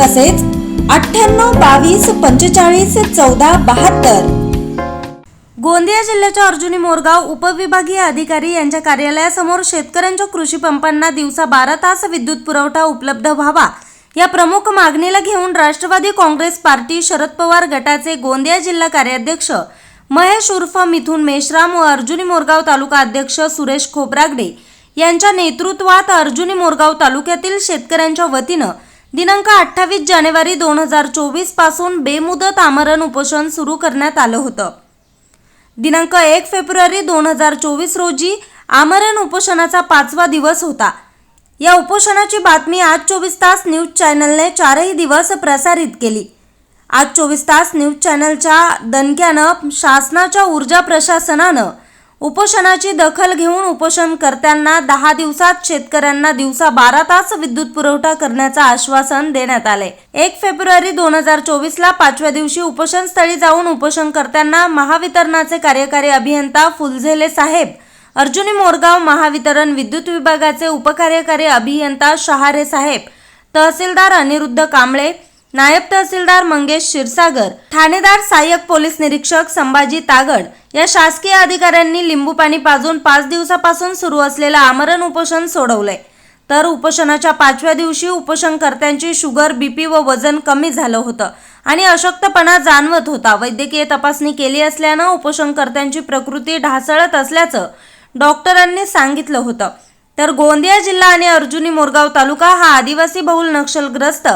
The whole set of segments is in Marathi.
तसेच अठ्ठ्याण्णव बावीस पंचेचाळीस चौदा बहात्तर. गोंदिया जिल्ह्याच्या अर्जुनी मोरगाव उपविभागीय अधिकारी यांच्या कार्यालयासमोर शेतकऱ्यांच्या कृषी पंपांना दिवसा बारा तास विद्युत पुरवठा उपलब्ध व्हावा या प्रमुख मागणीला घेऊन राष्ट्रवादी काँग्रेस पार्टी शरद पवार गटाचे गोंदिया जिल्हा कार्याध्यक्ष महेश उर्फ मिथुन मेश्राम व अर्जुनी मोरगाव तालुका अध्यक्ष सुरेश खोबरागडे यांच्या नेतृत्वात अर्जुनी मोरगाव तालुक्यातील शेतकऱ्यांच्या वतीनं दिनांक अठ्ठावीस जानेवारी दोन हजार चोवीसपासून बेमुदत आमरण उपोषण सुरू करण्यात आलं होतं. दिनांक एक फेब्रुवारी दोन हजार चोवीस रोजी आमरण उपोषणाचा पाचवा दिवस होता. या उपोषणाची बातमी आज चोवीस तास न्यूज चॅनलने चारही दिवस प्रसारित केली. आज चोवीस तास न्यूज चॅनलच्या दणक्यानं शासनाच्या ऊर्जा प्रशासनानं उपोषणाची दखल घेऊन उपोषणकर्त्यांना दहा दिवसात शेतकऱ्यांना दिवसा बारा तास विद्युत पुरवठा करण्याचं आश्वासन देण्यात आले एक फेब्रुवारी दोन हजार चोवीसला पाचव्या दिवशी उपोषणस्थळी जाऊन उपोषणकर्त्यांना महावितरणाचे कार्यकारी अभियंता फुलझेले साहेब अर्जुनी मोरगाव महावितरण विद्युत विभागाचे उपकार्यकारी अभियंता शहारे साहेब तहसीलदार अनिरुद्ध कांबळे नायब तहसीलदार मंगेश क्षीरसागर ठाणेदार सहाय्यक पोलीस निरीक्षक संभाजी तागड या शासकीय अधिकाऱ्यांनी लिंबू पाणी पाजून पाच दिवसापासून सुरू असलेलं आमरण उपोषण सोडवलंय. तर उपोषणाच्या पाचव्या दिवशी उपोषणकर्त्यांची शुगर बीपी व वजन कमी झालं होतं आणि अशक्तपणा जाणवत होता. वैद्यकीय तपासणी केली असल्यानं उपोषणकर्त्यांची प्रकृती ढासळत असल्याचं डॉक्टरांनी सांगितलं होतं. तर गोंदिया जिल्हा आणि अर्जुनी मोरगाव तालुका हा आदिवासी बहुल नक्षलग्रस्त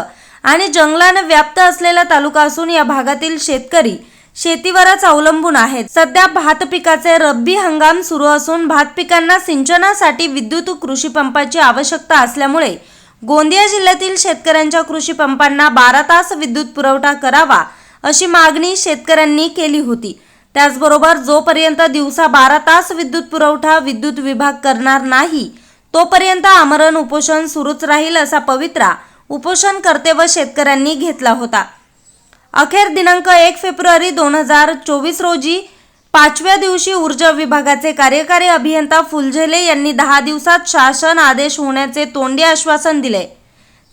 आणि जंगलानं व्याप्त असलेला तालुका असून या भागातील शेतकरी शेतीवरच अवलंबून आहेत. सध्या भात पिकाचे रब्बी हंगाम सुरू असून भात पिकांना सिंचनासाठी विद्युत कृषी पंपाची आवश्यकता असल्यामुळे गोंदिया जिल्ह्यातील शेतकऱ्यांच्या कृषी पंपांना बारा तास विद्युत पुरवठा करावा अशी मागणी शेतकऱ्यांनी केली होती. त्याचबरोबर जोपर्यंत दिवसा बारा तास विद्युत पुरवठा विद्युत विभाग करणार नाही तोपर्यंत आमरण उपोषण सुरूच राहील असा पवित्रा उपोषणकर्ते व शेतकऱ्यांनी घेतला होता. अखेर दिनांक एक फेब्रुवारी दोन हजार चोवीस रोजी पाचव्या दिवशी ऊर्जा विभागाचे कार्यकारी अभियंता फुलझेले यांनी दहा दिवसात शासन आदेश होण्याचे तोंडी आश्वासन दिले.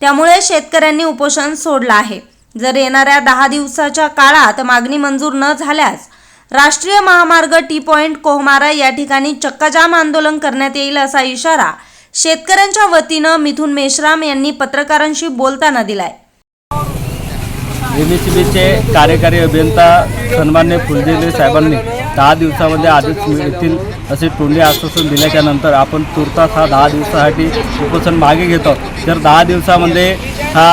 त्यामुळे शेतकऱ्यांनी उपोषण सोडलं आहे. जर येणाऱ्या दहा दिवसाच्या काळात मागणी मंजूर न झाल्यास राष्ट्रीय महामार्ग टी पॉइंट कोहमारा या ठिकाणी चक्काजाम आंदोलन करण्यात येईल असा इशारा शेतकऱ्यांच्या वतीनं मिथुन मेश्राम यांनी पत्रकारांशी बोलताना दिलाय. एम एस कार्यकारी अभियंता सन्मान्य फुलझेले साहेबांनी दहा दिवसामध्ये आदेश मिळतील असे तोंडी आश्वासन दिल्याच्या नंतर आपण तुर्तास हा दहा दिवसासाठी उपोषण मागे घेतो जर दहा दिवसामध्ये हा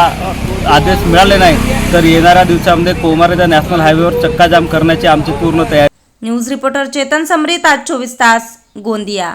आदेश मिळाले नाही तर येणाऱ्या दिवसामध्ये कोमारेच्या नॅशनल हायवेवर चक्काजाम करण्याची आमची पूर्ण तयारी. न्यूज रिपोर्टर चेतन समरीत आज चोवीस तास गोंदिया.